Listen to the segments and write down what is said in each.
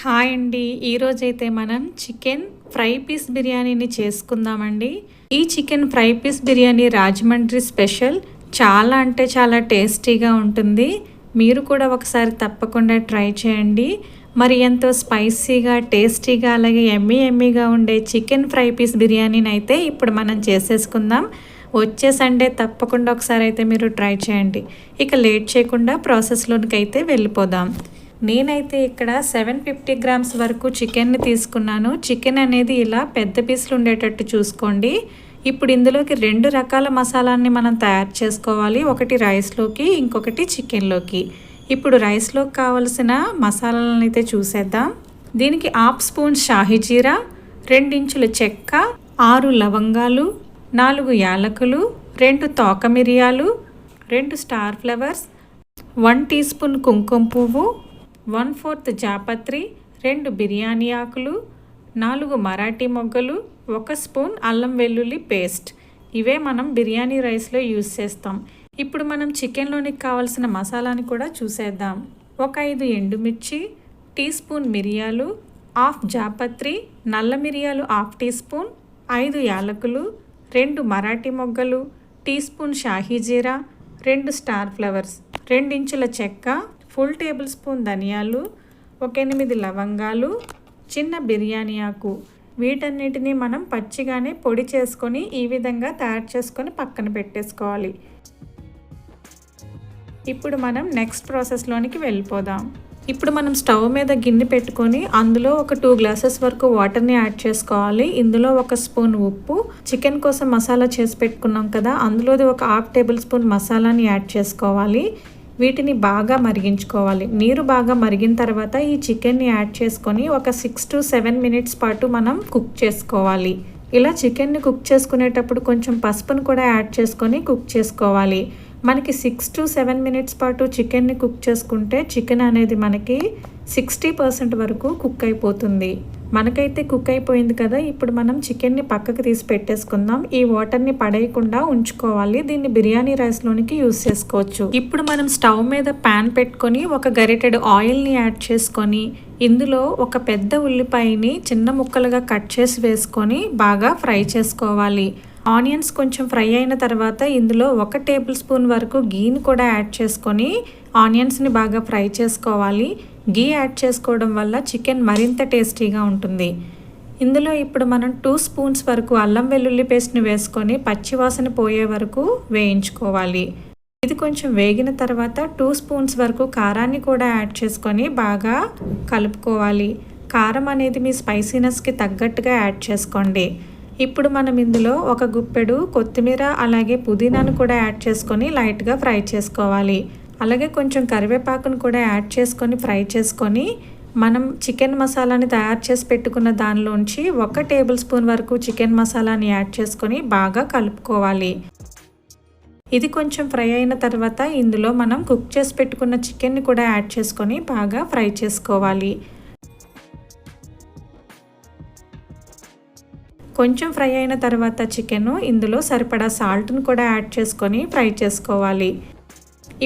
Hi అండి. ఈరోజైతే మనం చికెన్ ఫ్రై పీస్ బిర్యానీని చేసుకుందామండి. ఈ chicken fry piece biryani Rajahmundry special. చాలా అంటే చాలా టేస్టీగా ఉంటుంది. మీరు కూడా ఒకసారి తప్పకుండా ట్రై చేయండి. మరి ఎంతో స్పైసీగా టేస్టీగా అలాగే ఎమ్మీ ఎమ్మీగా ఉండే చికెన్ ఫ్రై పీస్ బిర్యానీని అయితే ఇప్పుడు మనం చేసేసుకుందాం. వచ్చే సండే తప్పకుండా ఒకసారి అయితే మీరు ట్రై చేయండి. ఇక లేట్ చేయకుండా ప్రాసెస్లోనికి అయితే వెళ్ళిపోదాం. నేనైతే ఇక్కడ సెవెన్ ఫిఫ్టీ గ్రామ్స్ వరకు చికెన్ని తీసుకున్నాను. చికెన్ అనేది ఇలా పెద్ద పీసులు ఉండేటట్టు చూసుకోండి. ఇప్పుడు ఇందులోకి రెండు రకాల మసాలాన్ని మనం తయారు చేసుకోవాలి. ఒకటి రైస్లోకి ఇంకొకటి చికెన్లోకి. ఇప్పుడు రైస్లోకి కావలసిన మసాలాలను అయితే చూసేద్దాం. దీనికి హాఫ్ స్పూన్ షాహీ జీరా రెండించుల చెక్క ఆరు లవంగాలు నాలుగు యాలకులు రెండు తోక మిరియాలు రెండు star flowers one teaspoon కుంకుమ పువ్వు వన్ ఫోర్త్ జాపత్రి రెండు బిర్యానీ ఆకులు నాలుగు మరాఠీ మొగ్గలు ఒక స్పూన్ అల్లం వెల్లుల్లి పేస్ట్. ఇవే మనం బిర్యానీ రైస్లో యూస్ చేస్తాం. ఇప్పుడు మనం చికెన్లోనికి కావాల్సిన మసాలాని కూడా చూసేద్దాం. ఒక ఐదు ఎండుమిర్చి టీ స్పూన్ మిరియాలు హాఫ్ జాపత్రి నల్ల మిరియాలు హాఫ్ టీ స్పూన్ ఐదు యాలకులు రెండు మరాఠీ మొగ్గలు టీ స్పూన్ షాహీ జీరా రెండు స్టార్ ఫ్లవర్స్ రెండించుల చెక్క ఫుల్ టేబుల్ స్పూన్ ధనియాలు ఒక ఎనిమిది లవంగాలు చిన్న బిర్యానీ ఆకు. వీటన్నిటిని మనం పచ్చిగానే పొడి చేసుకొని ఈ విధంగా తయారు చేసుకొని పక్కన పెట్టేసుకోవాలి. ఇప్పుడు మనం నెక్స్ట్ ప్రాసెస్లోనికి వెళ్ళిపోదాం. ఇప్పుడు మనం స్టవ్ మీద గిన్నె పెట్టుకొని అందులో ఒక టూ గ్లాసెస్ వరకు వాటర్ని యాడ్ చేసుకోవాలి. ఇందులో ఒక స్పూన్ ఉప్పు చికెన్ కోసం మసాలా చేసి పెట్టుకున్నాం కదా అందులోది ఒక హాఫ్ టేబుల్ స్పూన్ మసాలాని యాడ్ చేసుకోవాలి. వీటిని బాగా మరిగించుకోవాలి. నీరు బాగా మరిగిన తర్వాత ఈ చికెన్ని యాడ్ చేసుకొని ఒక సిక్స్ టు సెవెన్ మినిట్స్ పాటు మనం కుక్ చేసుకోవాలి. ఇలా చికెన్ని కుక్ చేసుకునేటప్పుడు కొంచెం పసుపును కూడా యాడ్ చేసుకొని కుక్ చేసుకోవాలి. మనకి సిక్స్ టు సెవెన్ మినిట్స్ పాటు చికెన్ని కుక్ చేసుకుంటే చికెన్ అనేది మనకి సిక్స్టీ పర్సెంట్ వరకు కుక్ అయిపోతుంది. మనకైతే కుక్ అయిపోయింది కదా ఇప్పుడు మనం చికెన్ని పక్కకు తీసి పెట్టేసుకుందాం. ఈ వాటర్ని పడేయకుండా ఉంచుకోవాలి. దీన్ని బిర్యానీ రైస్లోనికి యూస్ చేసుకోవచ్చు. ఇప్పుడు మనం స్టవ్ మీద ప్యాన్ పెట్టుకొని ఒక గరిటెడు ఆయిల్ని యాడ్ చేసుకొని ఇందులో ఒక పెద్ద ఉల్లిపాయని చిన్న ముక్కలుగా కట్ చేసి వేసుకొని బాగా ఫ్రై చేసుకోవాలి. ఆనియన్స్ కొంచెం ఫ్రై అయిన తర్వాత ఇందులో ఒక టేబుల్ స్పూన్ వరకు గీని కూడా యాడ్ చేసుకొని ఆనియన్స్ని బాగా ఫ్రై చేసుకోవాలి. గీ యాడ్ చేసుకోవడం వల్ల చికెన్ మరింత టేస్టీగా ఉంటుంది. ఇందులో ఇప్పుడు మనం టూ స్పూన్స్ వరకు అల్లం వెల్లుల్లి పేస్ట్ని వేసుకొని పచ్చివాసన పోయే వరకు వేయించుకోవాలి. ఇది కొంచెం వేగిన తర్వాత టూ స్పూన్స్ వరకు కారాన్ని కూడా యాడ్ చేసుకొని బాగా కలుపుకోవాలి. కారం అనేది మీ స్పైసీనెస్కి తగ్గట్టుగా యాడ్ చేసుకోండి. ఇప్పుడు మనం ఇందులో ఒక గుప్పెడు కొత్తిమీర అలాగే పుదీనాను కూడా యాడ్ చేసుకొని లైట్గా ఫ్రై చేసుకోవాలి. అలాగే కొంచెం కరివేపాకును కూడా యాడ్ చేసుకొని ఫ్రై చేసుకొని మనం చికెన్ మసాలాని తయారు చేసి పెట్టుకున్న దానిలోంచి ఒక టేబుల్ స్పూన్ వరకు చికెన్ మసాలాని యాడ్ చేసుకొని బాగా కలుపుకోవాలి. ఇది కొంచెం ఫ్రై అయిన తర్వాత ఇందులో మనం కుక్ చేసి పెట్టుకున్న చికెన్ని కూడా యాడ్ చేసుకొని బాగా ఫ్రై చేసుకోవాలి. కొంచెం ఫ్రై అయిన తర్వాత చికెన్ ఇందులో సరిపడా సాల్ట్ను కూడా యాడ్ చేసుకొని ఫ్రై చేసుకోవాలి.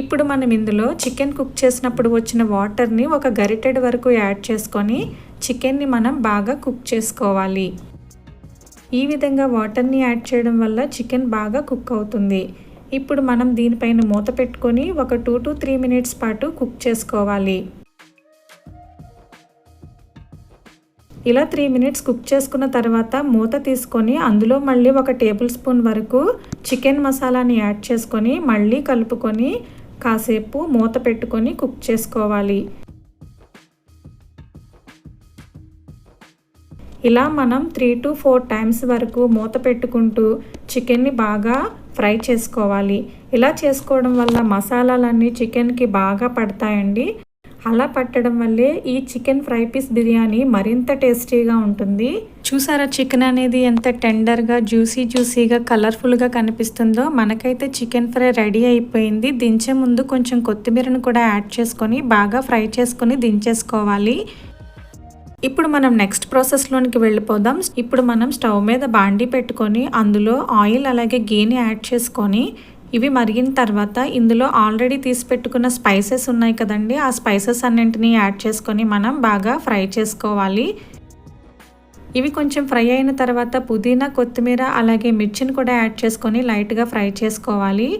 ఇప్పుడు మనం ఇందులో చికెన్ కుక్ చేసినప్పుడు వచ్చిన వాటర్ని ఒక గరిటెడ్ వరకు యాడ్ చేసుకొని చికెన్ని మనం బాగా కుక్ చేసుకోవాలి. ఈ విధంగా వాటర్ని యాడ్ చేయడం వల్ల చికెన్ బాగా కుక్ అవుతుంది. ఇప్పుడు మనం దీనిపైన మూత పెట్టుకొని ఒక టూ టు త్రీ మినిట్స్ పాటు కుక్ చేసుకోవాలి. ఇలా త్రీ మినిట్స్ కుక్ చేసుకున్న తర్వాత మూత తీసుకొని అందులో మళ్ళీ ఒక టేబుల్ స్పూన్ వరకు చికెన్ మసాలాని యాడ్ చేసుకొని మళ్ళీ కలుపుకొని కాసేపు మూత పెట్టుకొని కుక్ చేసుకోవాలి. ఇలా మనం త్రీ టు ఫోర్ టైమ్స్ వరకు మూత పెట్టుకుంటూ చికెన్ని బాగా ఫ్రై చేసుకోవాలి. ఇలా చేసుకోవడం వల్ల మసాలాలన్నీ చికెన్కి బాగా పడతాయండి. అలా పట్టడం వల్లే ఈ చికెన్ ఫ్రై పీస్ బిర్యానీ మరింత టేస్టీగా ఉంటుంది. చూసారా చికెన్ అనేది ఎంత టెండర్గా జ్యూసీ జ్యూసీగా కలర్ఫుల్గా కనిపిస్తుందో? మనకైతే చికెన్ ఫ్రై రెడీ అయిపోయింది. దించే ముందు కొంచెం కొత్తిమీరను కూడా యాడ్ చేసుకొని బాగా ఫ్రై చేసుకొని దించేసుకోవాలి. ఇప్పుడు మనం నెక్స్ట్ ప్రాసెస్లోనికి వెళ్ళిపోదాం. ఇప్పుడు మనం స్టవ్ మీద బాండీ పెట్టుకొని అందులో ఆయిల్ అలాగే గీని యాడ్ చేసుకొని ఇవి మరిగిన తర్వాత ఇందులో ఆల్రెడీ తీసి పెట్టుకున్న స్పైసెస్ ఉన్నాయి కదండి. ఆ స్పైసెస్ అన్నింటినీ యాడ్ చేసుకొని మనం బాగా ఫ్రై చేసుకోవాలి. ఇవి కొంచెం ఫ్రై అయిన తర్వాత పుదీనా కొత్తిమీర అలాగే మిర్చిని కూడా యాడ్ చేసుకొని లైట్గా ఫ్రై చేసుకోవాలి.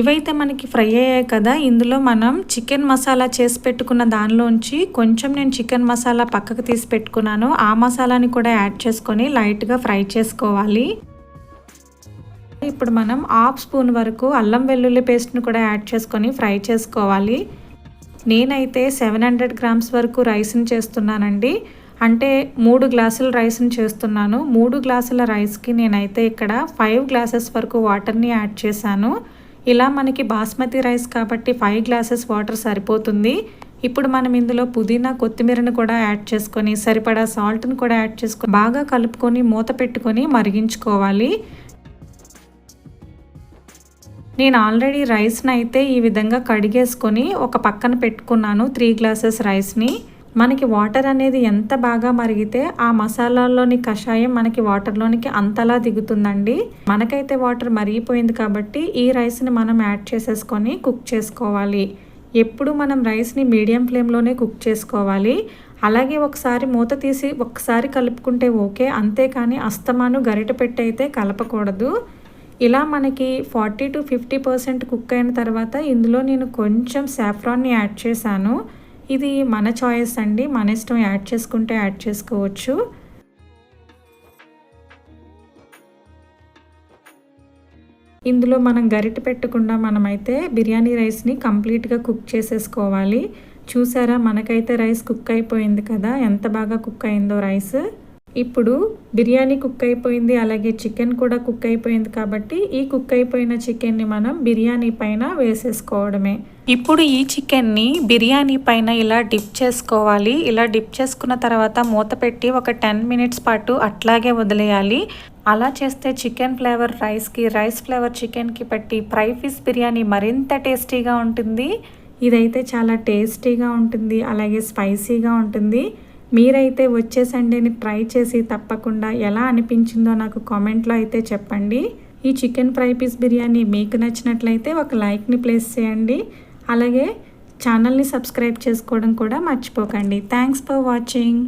ఇవైతే మనకి ఫ్రై అయ్యాయి కదా ఇందులో మనం చికెన్ మసాలా చేసి పెట్టుకున్న దానిలోంచి కొంచెం నేను చికెన్ మసాలా పక్కకు తీసి పెట్టుకున్నాను. ఆ మసాలాని కూడా యాడ్ చేసుకొని లైట్గా ఫ్రై చేసుకోవాలి. ఇప్పుడు మనం హాఫ్ స్పూన్ వరకు అల్లం వెల్లుల్లి పేస్ట్ని కూడా యాడ్ చేసుకొని ఫ్రై చేసుకోవాలి. నేనైతే సెవెన్ హండ్రెడ్ గ్రామ్స్ వరకు రైస్ని చేస్తున్నానండి. అంటే మూడు గ్లాసుల రైస్ని చేస్తున్నాను. మూడు గ్లాసుల రైస్కి నేనైతే ఇక్కడ ఫైవ్ గ్లాసెస్ వరకు వాటర్ని యాడ్ చేశాను. ఇలా మనకి బాస్మతి రైస్ కాబట్టి ఫైవ్ గ్లాసెస్ వాటర్ సరిపోతుంది. ఇప్పుడు మనం ఇందులో పుదీనా కొత్తిమీరను కూడా యాడ్ చేసుకొని సరిపడా సాల్ట్ని కూడా యాడ్ చేసుకొని బాగా కలుపుకొని మూత పెట్టుకొని మరిగించుకోవాలి. నేను ఆల్రెడీ రైస్ని అయితే ఈ విధంగా కడిగేసుకొని ఒక పక్కన పెట్టుకున్నాను త్రీ గ్లాసెస్ రైస్ని. మనకి వాటర్ అనేది ఎంత బాగా మరిగితే ఆ మసాలాల్లోని కషాయం మనకి వాటర్లోనికి అంతలా దిగుతుందండి. మనకైతే వాటర్ మరిగిపోయింది కాబట్టి ఈ రైస్ని మనం యాడ్ చేసేసుకొని కుక్ చేసుకోవాలి. ఎప్పుడు మనం రైస్ని మీడియం ఫ్లేమ్లోనే కుక్ చేసుకోవాలి. అలాగే ఒకసారి మూత తీసి ఒకసారి కలుపుకుంటే ఓకే అంతేకాని అస్తమాను గరిట పెట్టి అయితే కలపకూడదు. ఇలా మనకి forty to fifty percent cook అయిన తర్వాత ఇందులో నేను కొంచెం సాఫ్రాన్ని యాడ్ చేశాను. ఇది మన చాయిస్ అండి. మన ఇష్టం యాడ్ చేసుకుంటే యాడ్ చేసుకోవచ్చు. ఇందులో మనం గరిట పెట్టకుండా మనమైతే బిర్యానీ రైస్ని కంప్లీట్గా కుక్ చేసేసుకోవాలి. చూసారా మనకైతే రైస్ కుక్ అయిపోయింది కదా? ఎంత బాగా కుక్ అయిందో రైస్. ఇప్పుడు బిర్యానీ కుక్ అయిపోయింది అలాగే చికెన్ కూడా కుక్ అయిపోయింది కాబట్టి ఈ కుక్ అయిపోయిన చికెన్ని మనం బిర్యానీ పైన వేసేసుకోవడమే. ఇప్పుడు ఈ చికెన్ని బిర్యానీ పైన ఇలా డిప్ చేసుకోవాలి. ఇలా డిప్ చేసుకున్న తర్వాత మూత పెట్టి ఒక టెన్ మినిట్స్ పాటు అట్లాగే వదిలేయాలి. అలా చేస్తే చికెన్ ఫ్లేవర్ రైస్కి రైస్ ఫ్లేవర్ చికెన్కి పట్టి ఫ్రై ఫిష్ బిర్యానీ మరింత టేస్టీగా ఉంటుంది. ఇదైతే చాలా టేస్టీగా ఉంటుంది అలాగే స్పైసీగా ఉంటుంది. మీరైతే వచ్చే సండేని ట్రై చేసి తప్పకుండా ఎలా అనిపించిందో నాకు కామెంట్లో అయితే చెప్పండి. ఈ చికెన్ ఫ్రై పీస్ బిర్యానీ మీకు నచ్చినట్లయితే ఒక లైక్ని ప్లేస్ చేయండి. అలాగే ఛానల్ని సబ్స్క్రైబ్ చేసుకోవడం కూడా మర్చిపోకండి. Thanks for watching